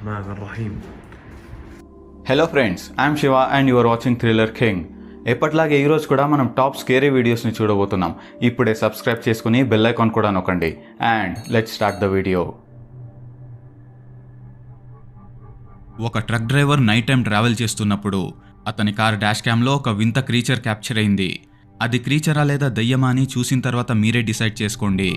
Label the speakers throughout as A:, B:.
A: الرحمن الرحيم
B: hello friends I am Shiva and your watching thriller king ఎప్పటిలాగే ఈరోజు కూడా మనం టాప్ స్కేరీ వీడియోస్ని చూడబోతున్నాం ఇప్పుడే సబ్స్క్రైబ్ చేసుకుని బెల్ ఐకాన్ కూడా నొక్కండి and let start the video ఒక truck driver night time travel చేస్తున్నప్పుడు అతని కార్ డాష్ క్యామ్లో ఒక వింత క్రీచర్ క్యాప్చర్ అయింది అది క్రీచరా లేదా దయ్యమా అని చూసిన తర్వాత మీరే డిసైడ్ చేసుకోండి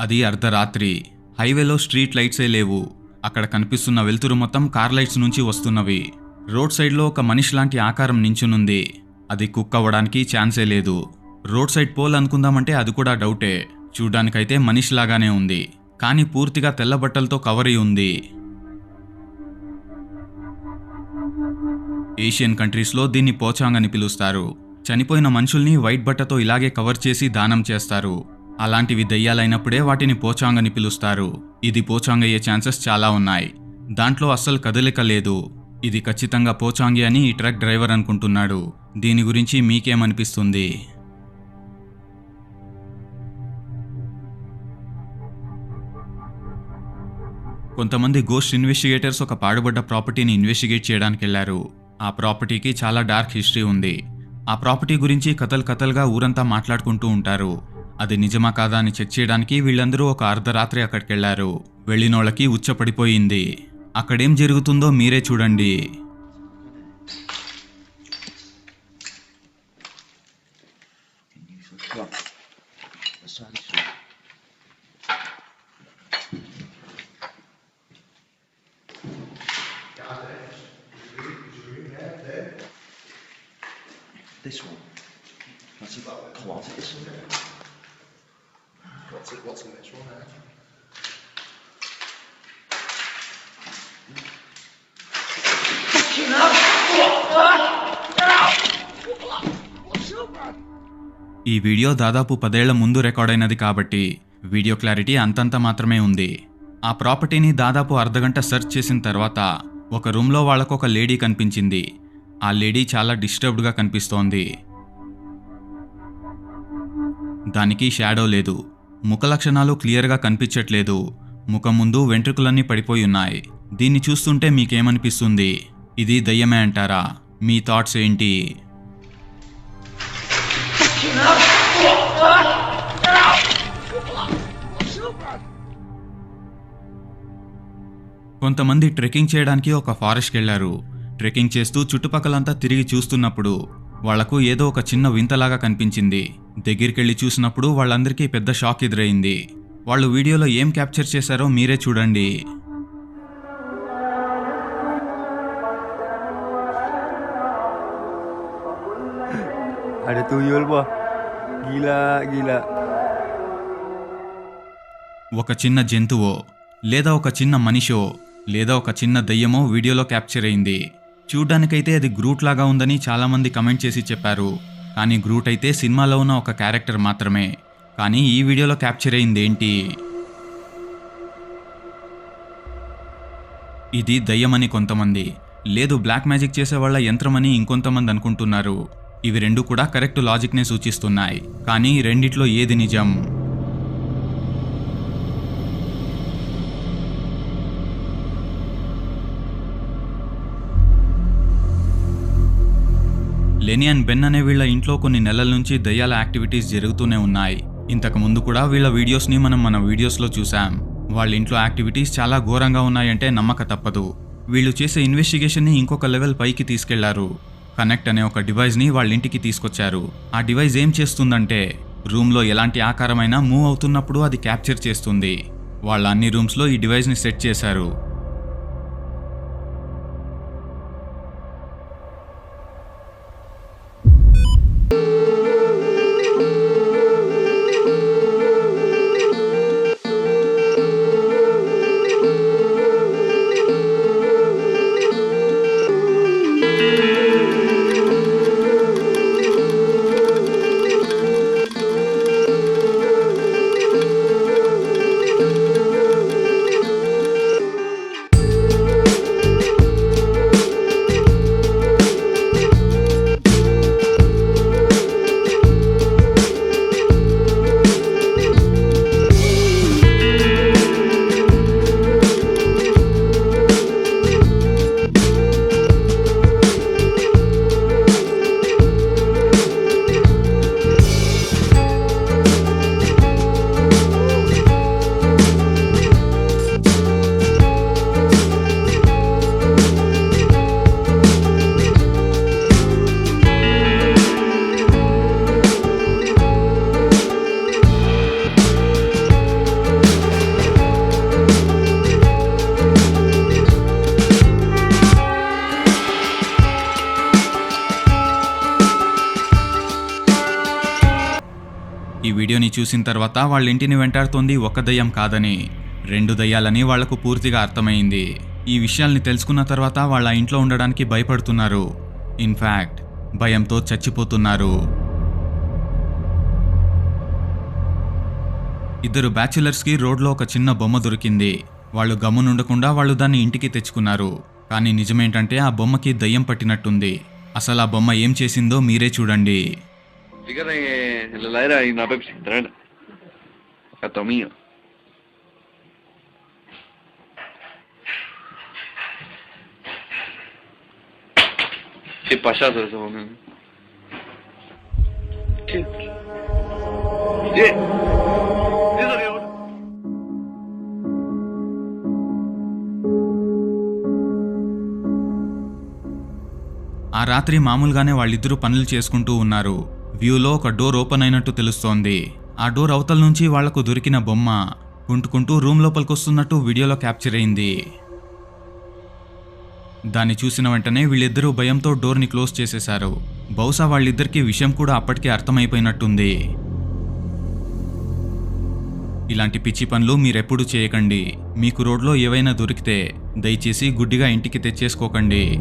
B: అది అర్ధరాత్రి. హైవేలో స్ట్రీట్ లైట్సే లేవు. అక్కడ కనిపిస్తున్న వెలుతురు మొత్తం కార్ లైట్స్ నుంచి వస్తున్నవి. రోడ్ సైడ్లో ఒక మనిషి లాంటి ఆకారం నించునుంది. అది కుక్ అవ్వడానికి ఛాన్సే లేదు. రోడ్ సైడ్ పోల్ అనుకుందామంటే అది కూడా డౌటే. చూడ్డానికైతే మనిషిలాగానే ఉంది. కానీ పూర్తిగా తెల్ల బట్టలతో కవర్ అయి ఉంది. ఏషియన్ కంట్రీస్లో దీన్ని పోచాంగ్ అని పిలుస్తారు. చనిపోయిన మనుషుల్ని వైట్ బట్టతో ఇలాగే కవర్ చేసి దానం చేస్తారు. అలాంటివి దయ్యాలైనప్పుడే వాటిని పోచాంగ్ అని పిలుస్తారు. ఇది పోచాంగ్ అయ్యే ఛాన్సెస్ చాలా ఉన్నాయి. దాంట్లో అస్సలు కదలిక లేదు. ఇది ఖచ్చితంగా పోచాంగి అని ఈ ట్రక్ డ్రైవర్ అనుకుంటున్నాడు. దీని గురించి మీకేమనిపిస్తుంది? కొంతమంది గోస్ట్ ఇన్వెస్టిగేటర్స్ ఒక పాడుబడ్డ ప్రాపర్టీని ఇన్వెస్టిగేట్ చేయడానికి వెళ్ళారు ఆ ప్రాపర్టీకి చాలా డార్క్ హిస్టరీ ఉంది. ఆ ప్రాపర్టీ గురించి కథలు కథలుగా ఊరంతా మాట్లాడుకుంటూ ఉంటారు. అది నిజమా కాదా అని చెక్ చేయడానికి వీళ్ళందరూ ఒక అర్ధరాత్రి అక్కడికి వెళ్ళారు వెళ్ళినోళ్ళకి ఉచ్చపడిపోయింది అక్కడేం జరుగుతుందో మీరే చూడండి
C: This one. That's a closet. What's it? What's in this one? There?
B: ఈ వీడియో దాదాపు పదేళ్ళ ముందు రికార్డైనది కాబట్టి వీడియో క్లారిటీ అంతంత మాత్రమే ఉంది ఆ ప్రాపర్టీని దాదాపు అర్ధగంట సెర్చ్ చేసిన తర్వాత ఒక రూమ్లో వాళ్ళకు ఒక లేడీ కనిపించింది ఆ లేడీ చాలా డిస్టర్బ్డ్గా కనిపిస్తోంది దానికి షాడో లేదు ముఖ లక్షణాలు క్లియర్గా కనిపించట్లేదు. ముఖం ముందు వెంట్రుకలన్నీ పడిపోయి ఉన్నాయి. దీన్ని చూస్తుంటే మీకేమనిపిస్తుంది? ఇది దయ్యమే అంటారా? మీ థాట్స్ ఏంటి? కొంతమంది ట్రెక్కింగ్ చేయడానికి ఒక ఫారెస్ట్కి వెళ్ళారు ట్రెక్కింగ్ చేస్తూ చుట్టుపక్కలంతా తిరిగి చూస్తున్నప్పుడు వాళ్ళకు ఏదో ఒక చిన్న వింతలాగా కనిపించింది దగ్గరికెళ్ళి చూసినప్పుడు వాళ్ళందరికీ పెద్ద షాక్ ఎదురైంది వాళ్ళు వీడియోలో ఏం క్యాప్చర్ చేశారో మీరే చూడండి
D: Ada tuyul boh. Gila, gila.
B: ఒక చిన్న జంతువో లేదా ఒక చిన్న మనిషో లేదా ఒక చిన్న దయ్యమో వీడియోలో క్యాప్చర్ అయింది చూడ్డానికైతే అది గ్రూట్ లాగా ఉందని చాలామంది కమెంట్ చేసి చెప్పారు. కానీ గ్రూట్ అయితే సినిమాలో ఉన్న ఒక క్యారెక్టర్ మాత్రమే. కానీ ఈ వీడియోలో క్యాప్చర్ అయింది ఏంటి ఇది దయ్యమని కొంతమంది. లేదు బ్లాక్ మ్యాజిక్ చేసే వాళ్ళ యంత్రమని ఇంకొంతమంది అనుకుంటున్నారు. ఇవి రెండు కూడా కరెక్ట్ లాజిక్నే సూచిస్తున్నాయి. కానీ రెండిట్లో ఏది నిజం? లెనీ అండ్ బెన్ అనే వీళ్ళ ఇంట్లో కొన్ని నెలల నుంచి దయ్యాల యాక్టివిటీస్ జరుగుతూనే ఉన్నాయి. ఇంతకు ముందు కూడా వీళ్ళ వీడియోస్ని మనం మన వీడియోస్లో చూసాం వాళ్ళ ఇంట్లో యాక్టివిటీస్ చాలా ఘోరంగా ఉన్నాయంటే నమ్మక తప్పదు. వీళ్ళు చేసే ఇన్వెస్టిగేషన్ని ఇంకొక లెవెల్ పైకి తీసుకెళ్ళారు. కనెక్ట్ అనే ఒక డివైస్ని వాళ్ళ ఇంటికి తీసుకొచ్చారు. ఆ డివైస్ ఏం చేస్తుందంటే రూమ్లో ఎలాంటి ఆకారమైనా మూవ్ అవుతున్నప్పుడు అది క్యాప్చర్ చేస్తుంది. వాళ్ళ అన్ని రూమ్స్లో ఈ డివైస్ని సెట్ చేశారు. Música ఈ వీడియోని చూసిన తర్వాత వాళ్ళ ఇంటిని వెంటాడుతోంది ఒక దయ్యం కాదని రెండు దయ్యాలని వాళ్ళకు పూర్తిగా అర్థమైంది. ఈ విషయాల్ని తెలుసుకున్న తర్వాత వాళ్ళ ఇంట్లో ఉండడానికి భయపడుతున్నారు. ఇన్ఫ్యాక్ట్ భయంతో చచ్చిపోతున్నారు. ఇద్దరు బ్యాచులర్స్కి రోడ్లో ఒక చిన్న బొమ్మ దొరికింది. వాళ్ళు గమ్మునుండకుండా వాళ్ళు దాన్ని ఇంటికి తెచ్చుకున్నారు. కానీ నిజమేంటంటే ఆ బొమ్మకి దయ్యం పట్టినట్టుంది. అసలు ఆ బొమ్మ ఏం చేసిందో మీరే చూడండి.
C: Fíjate que en la heladera hay una Pepsi, tráela. Gato mío. Qué payaso eso, boludo. ¿Qué? ¿Qué?
B: ఆ రాత్రి మామూలుగానే వాళ్ళిద్దరూ పనులు చేసుకుంటూ ఉన్నారు వ్యూలో ఒక డోర్ ఓపెన్ అయినట్టు తెలుస్తోంది. ఆ డోర్ అవతల నుంచి వాళ్ళకు దొరికిన బొమ్మ కుంటుకుంటూ రూమ్ లోపలికొస్తున్నట్టు వీడియోలో క్యాప్చర్ అయింది. దాన్ని చూసిన వెంటనే వీళ్ళిద్దరూ భయంతో డోర్ని క్లోజ్ చేసేశారు. బహుశా వాళ్ళిద్దరికీ విషయం కూడా అప్పటికే అర్థమైపోయినట్టుంది. ఇలాంటి పిచ్చి పనులు మీరెప్పుడు చేయకండి. మీకు రోడ్లో ఏవైనా దొరికితే దయచేసి గుడ్డిగా ఇంటికి తెచ్చేసుకోకండి.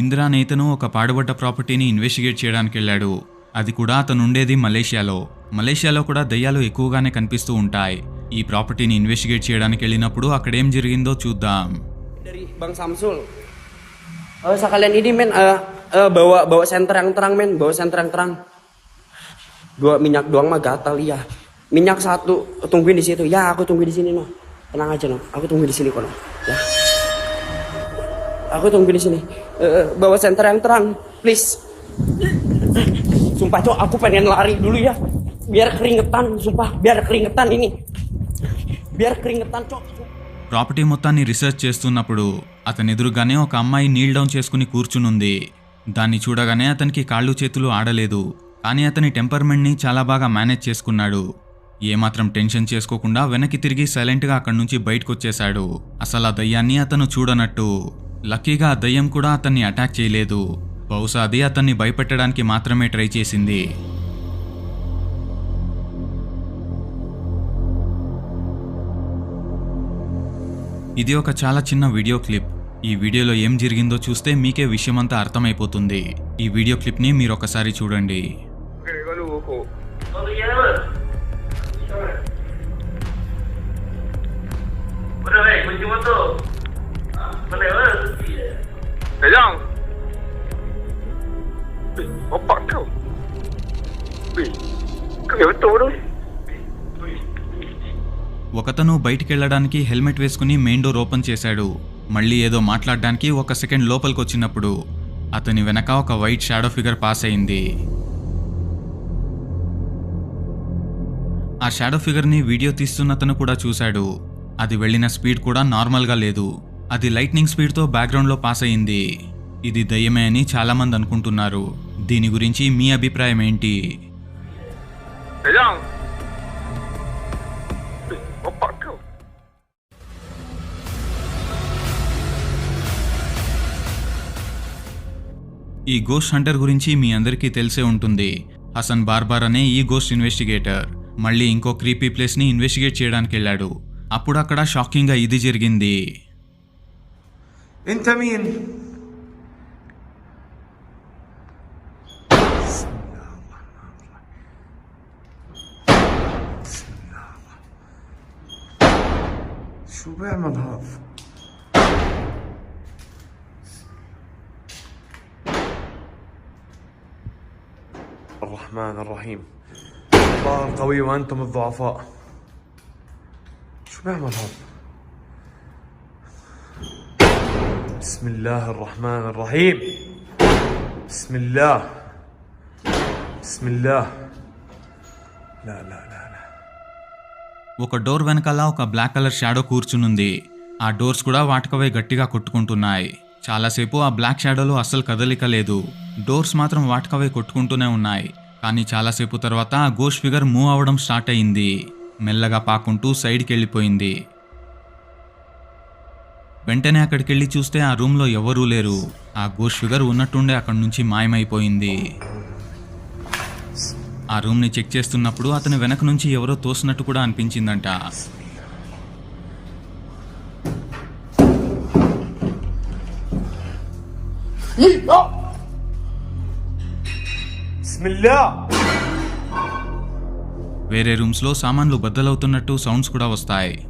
B: ఇందిరా నేతను ఒక పాడుబడ్డ ప్రాపర్టీని ఇన్వెస్టిగేట్ చేయడానికి వెళ్ళాడు అది కూడా అతను ఉండేది మలేషియాలో మలేషియాలో కూడా దయ్యాలు ఎక్కువగానే కనిపిస్తూ ఉంటాయి ఈ ప్రాపర్టీని ఇన్వెస్టిగేట్ చేయడానికి వెళ్ళినప్పుడు అక్కడేం జరిగిందో చూద్దాం
A: Bang Samsul. Eh, sekalian ini men eh, eh, bawa bawa senter yang terang men, bawa senter yang terang. Dua minyak doang mah gatal iya. Minyak satu tungguin di situ. Ya aku tungguin di sini no. Tenang aja no. Aku tungguin di sini kok. Ya. Aku tungguin di sini. Eh, bawa senter yang terang, please. Sumpah cok, aku pengen lari dulu ya. Biar keringetan, sumpah, biar keringetan ini. Biar keringetan cok.
B: Property మొత్తాన్ని research చేస్తున్నప్పుడు అతని ఎదురుగానే ఒక అమ్మాయి Neel down చేసుకుని కూర్చునుంది దాన్ని చూడగానే అతనికి కాళ్ళు చేతులు ఆడలేదు కానీ అతని టెంపర్మెంట్ని చాలా బాగా మేనేజ్ చేసుకున్నాడు ఏమాత్రం టెన్షన్ చేసుకోకుండా వెనక్కి తిరిగి సైలెంట్గా అక్కడి నుంచి బయటకొచ్చేశాడు అసలు ఆ దయ్యాన్ని అతను చూడనట్టు లక్కీగా ఆ దయ్యం కూడా అతన్ని అటాక్ చేయలేదు. బహుశా అది అతన్ని భయపెట్టడానికి మాత్రమే ట్రై చేసింది. ఇది ఒక చాలా చిన్న వీడియో క్లిప్. ఈ వీడియోలో ఏం జరిగిందో చూస్తే మీకే విషయమంతా అర్థమైపోతుంది. ఈ వీడియో క్లిప్ని మీరు ఒకసారి చూడండి.
E: ఎవరు ve, kunci
F: opak kau. Kau betul tu.
B: ఒకతను బయటికి వెళ్ళడానికి హెల్మెట్ వేసుకుని మెయిన్ డోర్ ఓపెన్ చేశాడు. మళ్ళీ ఏదో మాట్లాడడానికి ఒక సెకండ్ లోపలికి వచ్చినప్పుడు అతని వెనక ఒక వైట్ షాడో ఫిగర్ పాస్ అయింది. ఆ షాడో ఫిగర్ని వీడియో తీస్తున్న అతను కూడా చూశాడు. అది వెళ్ళిన స్పీడ్ కూడా నార్మల్గా లేదు. అది లైట్నింగ్ స్పీడ్తో బ్యాక్గ్రౌండ్లో పాస్ అయింది ఇది దయ్యమే అని చాలామంది అనుకుంటున్నారు. దీని గురించి మీ అభిప్రాయం ఏంటి. ఈ గోస్ట్ హంటర్ గురించి మీ అందరికీ తెలిసే ఉంటుంది. హసన్ బార్బార్ అనే ఈ గోస్ట్ ఇన్వెస్టిగేటర్ మళ్ళీ ఇంకో క్రీపీ ప్లేస్ని ఇన్వెస్టిగేట్ చేయడానికి వెళ్ళాడు. అప్పుడు అక్కడ షాకింగ్గా ఇది జరిగింది.
G: انت مين؟ بسم الله الرحمن الرحيم شو بيعمل هذا الرحمن الرحيم. الله القوي وأنتم الضعفاء. شو بيعمل هذا بسم الله الرحمن الرحيم بسم الله بسم الله لا لا لا لا
B: ఒక డోర్ వెనకాల ఒక బ్లాక్ కలర్ షాడో కూర్చునుంది ఆ డోర్స్ కూడా వాటికవే గట్టిగా కొట్టుకుంటున్నాయి చాలాసేపు ఆ బ్లాక్ షాడోలో అస్సలు కదలిక లేదు డోర్స్ మాత్రం వాటికవే కొట్టుకుంటూనే ఉన్నాయి కానీ చాలాసేపు తర్వాత ఆ గోస్ట్ ఫిగర్ మూవ్ అవ్వడం స్టార్ట్ అయింది మెల్లగా పాకుంటూ సైడ్కి వెళ్ళిపోయింది వెంటనే అక్కడికి వెళ్ళి చూస్తే ఆ రూమ్లో ఎవరూ లేరు. ఆ గో షుగర్ ఉన్నట్టుండే అక్కడి నుంచి మాయమైపోయింది. ఆ రూమ్ని చెక్ చేస్తున్నప్పుడు అతని వెనక నుంచి ఎవరో తోసినట్టు కూడా అనిపించిందంట. వేరే రూమ్స్లో సామాన్లు బద్దలవుతున్నట్టు సౌండ్స్ కూడా వస్తాయి.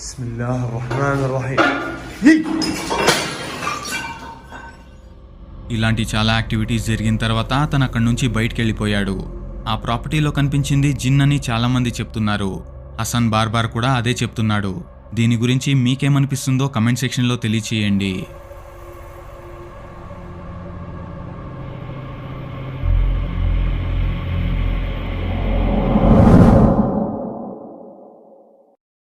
G: بسم الله الرحمن الرحيم يي
B: ఇలాంటి చాలా యాక్టివిటీస్ జరిగిన తర్వాత అతను అక్కడి నుంచి బయటికి వెళ్ళిపోయాడు ఆ ప్రాపర్టీలో కనిపించింది జిన్ అని చాలా మంది చెప్తున్నారు హసన్ బార్బార్ కూడా అదే చెప్తున్నాడు దీని గురించి మీకేమనిపిస్తుందో కమెంట్ సెక్షన్లో తెలియచేయండి